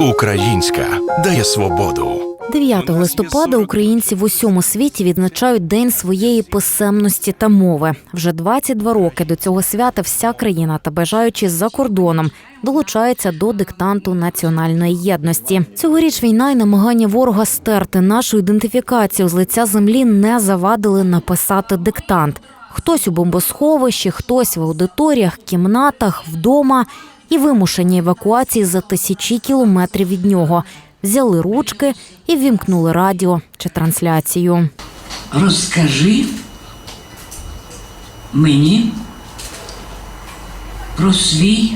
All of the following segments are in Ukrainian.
Українська дає свободу. 9 листопада українці в усьому світі відзначають день своєї писемності та мови. Вже 22 роки до цього свята вся країна та бажаючи за кордоном долучаються до диктанту національної єдності. Цьогоріч війна і намагання ворога стерти нашу ідентифікацію з лиця землі не завадили написати диктант. Хтось у бомбосховищі, хтось в аудиторіях, кімнатах, вдома і вимушені евакуації за тисячі кілометрів від нього. Взяли ручки і вімкнули радіо чи трансляцію. Розкажи мені про свій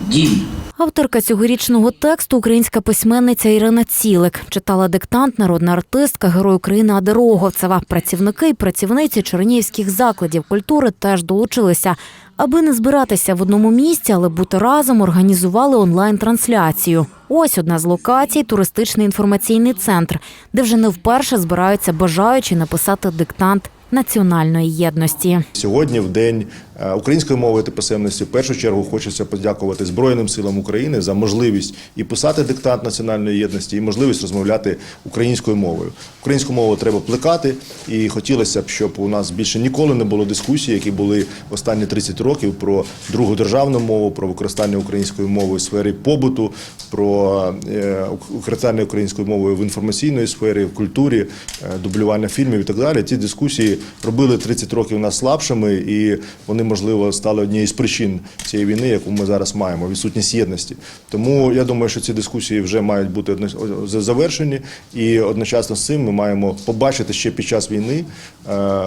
дім. Авторка цьогорічного тексту українська письменниця Ірина Цілик читала диктант народна артистка, герой України Ада Роговцева. Працівники і працівниці чернігівських закладів культури теж долучилися. Аби не збиратися в одному місці, але бути разом, організували онлайн-трансляцію. Ось одна з локацій туристичний інформаційний центр, де вже не вперше збираються бажаючі написати диктант національної єдності. Сьогодні, в день е, української мови та писемності, в першу чергу хочеться подякувати Збройним силам України за можливість і писати диктант національної єдності, і можливість розмовляти українською мовою. Українську мову треба плекати, і хотілося б, щоб у нас більше ніколи не було дискусій, які були останні 30 років про другу державну мову, про використання української мови в сфері побуту, про е, використання української мови в інформаційної сфері, в культурі, е, дублювання фільмів і так далі. Ці дискусії робили 30 років нас слабшими, і вони, можливо, стали однією з причин цієї війни, яку ми зараз маємо, відсутність єдності. Тому я думаю, що ці дискусії вже мають бути завершені, і одночасно з цим ми маємо побачити ще під час війни е,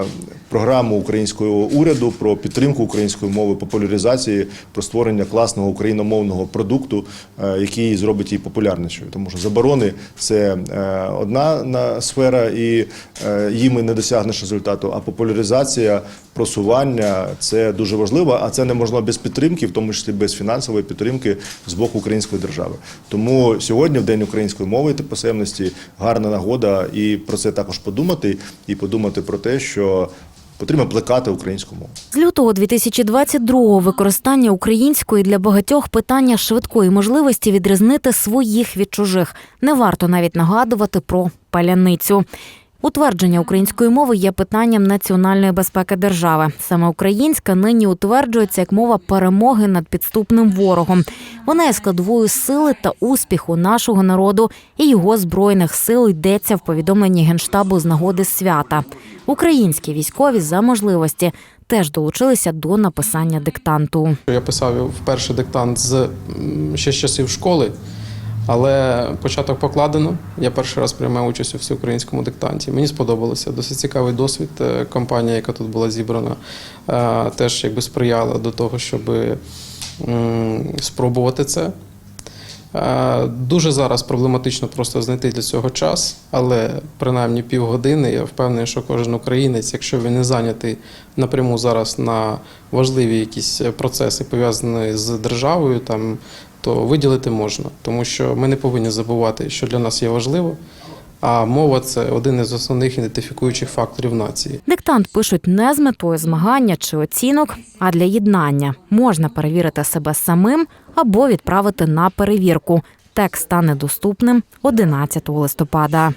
програму українського уряду про підтримку української мови, популяризації, про створення класного україномовного продукту, е, який зробить її популярнішою. Тому що заборони це е, одна на- сфера, і е, їми не досягнеш результату. А популяризація, просування це дуже важливо, а це не можна без підтримки, в тому числі без фінансової підтримки з боку української держави. Тому сьогодні, в день української мови та писемності, гарна нагода і про це також подумати, і подумати про те, що потрібно плекати українську мову. З лютого 2022-го використання української для багатьох питання швидкої можливості відрізнити своїх від чужих. Не варто навіть нагадувати про паляницю. Утвердження української мови є питанням національної безпеки держави. Саме українська нині утверджується як мова перемоги над підступним ворогом. Вона є складовою сили та успіху нашого народу і його збройних сил йдеться в повідомленні генштабу з нагоди свята. Українські військові за можливості теж долучилися до написання диктанту. Я писав вперше диктант з ще з часів школи, але початок покладено. Я перший раз приймав участь у всеукраїнському диктанті. Мені сподобалося. Досить цікавий досвід. Е, Компанія, яка тут була зібрана, е, теж якби сприяла до того, щоб спробувати це. Е, Дуже зараз проблематично просто знайти для цього час, але принаймні півгодини я впевнений, що кожен українець, якщо він не зайнятий напряму зараз на важливі якісь процеси пов'язані з державою, там то виділити можна, тому що ми не повинні забувати, що для нас є важливо. А мова це один із основних ідентифікуючих факторів нації. Диктант пишуть не з метою змагання чи оцінок, а для єднання. Можна перевірити себе самим або відправити на перевірку. Текст стане доступним 11 листопада.